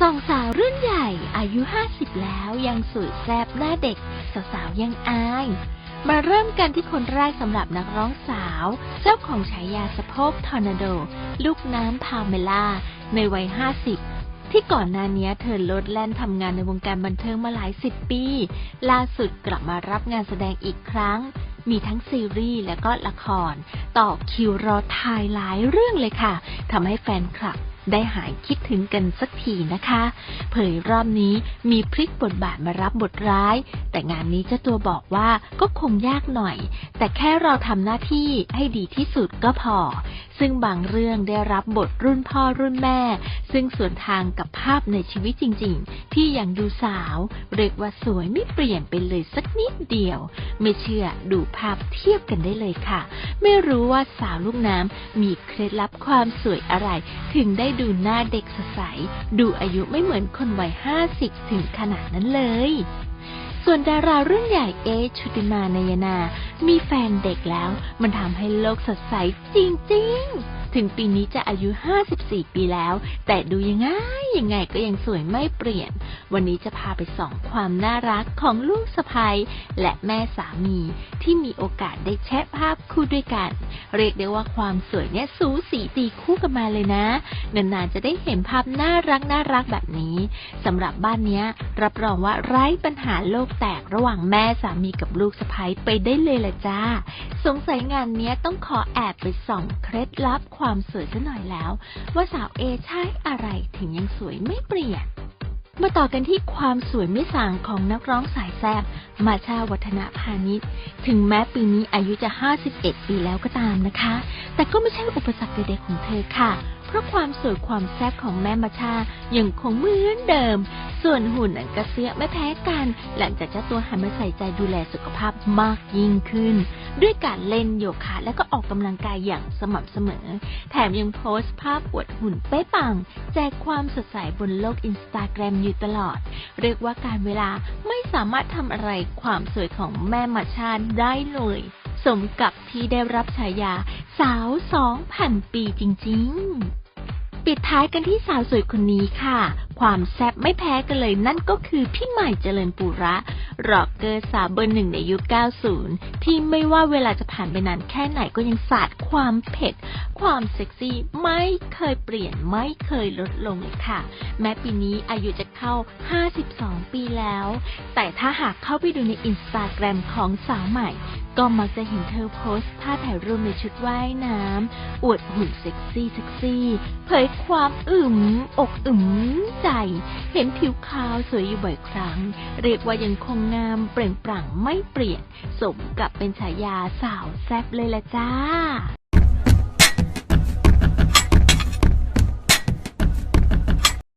สองสาวรุ่นใหญ่อายุ 50 แล้วยังสวยแซ่บหน้าเด็ก สาวๆยังอาย มาเริ่มกันที่คนแรกสำหรับนักร้องสาว เจ้าของฉายาสะโพกทอร์นาโด ลูกน้ำพาเมล่า ในวัย 50 ที่ก่อนหน้านี้เธอลดแล่นทำงานในวงการบันเทิงมาหลายสิบปี ล่าสุดกลับมารับงานแสดงอีกครั้ง มีทั้งซีรีส์และก็ละคร ต่อคิวรอถ่ายหลายเรื่องเลยค่ะทำให้แฟนคลับ ได้หายคิดถึงกันสักทีนะคะ เผยรอบนี้มีพลิกบทบาทมารับบทร้าย แต่งานนี้เจ้าตัวบอกว่าก็คงยากหน่อย แต่แค่เราทำหน้าที่ให้ดีที่สุดก็พอ ซึ่งบางเรื่องได้รับบทรุ่นพ่อรุ่นแม่ ซึ่งส่วนทางกับภาพในชีวิตจริง ๆ ที่ยังดูสาว เรียกว่าสวยไม่เปลี่ยนไปเลยสักนิดเดียว ไม่เชื่อดูภาพเทียบกันได้เลยค่ะ ไม่รู้ว่าสาวลูกน้ำมีเคล็ดลับความสวยอะไรถึงได้ดูหน้าเด็กสดใส ดูอายุไม่เหมือนคนวัยห้าสิบถึงขนาดนั้นเลย ส่วนดารารุ่นใหญ่เอชุติมานายนา มีแฟนเด็กแล้ว มันทำให้โลกสดใสจริงๆ ถึงปีนี้จะอายุ 54 ปีแล้ว แต่ดูยังไงยังไงก็ยังสวยไม่เปลี่ยน วันนี้จะพาไปส่องความน่ารักของลูกสะใภ้และแม่สามีที่มีโอกาสได้แชะภาพคู่ด้วยกัน เรียกได้ว่าความสวยเนี่ยสูสีตีคู่กันมาเลยนะ นานๆจะได้เห็นภาพน่ารักน่ารักแบบนี้สำหรับบ้านเนี้ย รับรองว่าไร้ปัญหาโลกแตกระหว่างแม่สามีกับลูกสะใภ้ไปได้เลยละจ้า สงสัยงานเนี้ยต้องขอแอบไปส่องเคล็ดลับความสวยซะหน่อยแล้ว ว่าสาวเอใช้อะไรถึงยังสวยไม่เปลี่ยน มาต่อกันที่ความสวยไม่สางของนักร้องสายแซบมาชาวัฒนพาณิชย์ ถึงแม้ปีนี้อายุจะ 51 ปีแล้วก็ตามนะคะ แต่ก็ไม่ใช่อุปสรรคใดๆของเธอค่ะ เพราะความสวยความแซ่บของแม่มาชายังคงเหมือนเดิม ส่วนหุ่นอันกระเซื้อไม่แพ้กัน หลังจากเจ้าตัวหันมาใส่ใจดูแลสุขภาพมากยิ่งขึ้น ด้วยการเล่นโยคะและก็ออกกำลังกายอย่างสม่ำเสมอ แถมยังโพสต์ภาพอวดหุ่นเป๊ะปัง แจกความสดใสบนโลกอินสตาแกรมอยู่ตลอด เรียกว่าการเวลาไม่สามารถทำอะไรความสวยของแม่มาชาได้เลย สมกับที่ได้รับฉายาสาวสองพันปีจริง ๆปิดท้ายกันที่สาวสวยคนนี้ค่ะ ความแซ่บไม่แพ้กันเลยนั่นก็คือพี่ใหม่เจริญปุระ ร็อกเกอร์สาวเบอร์หนึ่งในยุค 90 ที่ไม่ว่าเวลาจะผ่านไปนานแค่ไหนก็ยังสาดความเผ็ด ความเซ็กซี่ไม่เคยเปลี่ยนไม่เคยลดลงเลยค่ะ แม้ปีนี้อายุจะเข้า 52 ปีแล้ว แต่ถ้าหากเข้าไปดูในอินสตาแกรมของสาวใหม่ ก็มักจะเห็นเธอโพสต์ท่าถ่ายรูปในชุดว่ายน้ำ อวดหุ่นเซ็กซี่เซ็กซี่ เผยความอึมอกอึมใจ เห็นผิวขาวสวยอยู่บ่อยครั้ง เรียกว่ายังคงงามเปล่งปลั่งไม่เปลี่ยน สมกับเป็นฉายาสาวแซ่บเลยละจ้า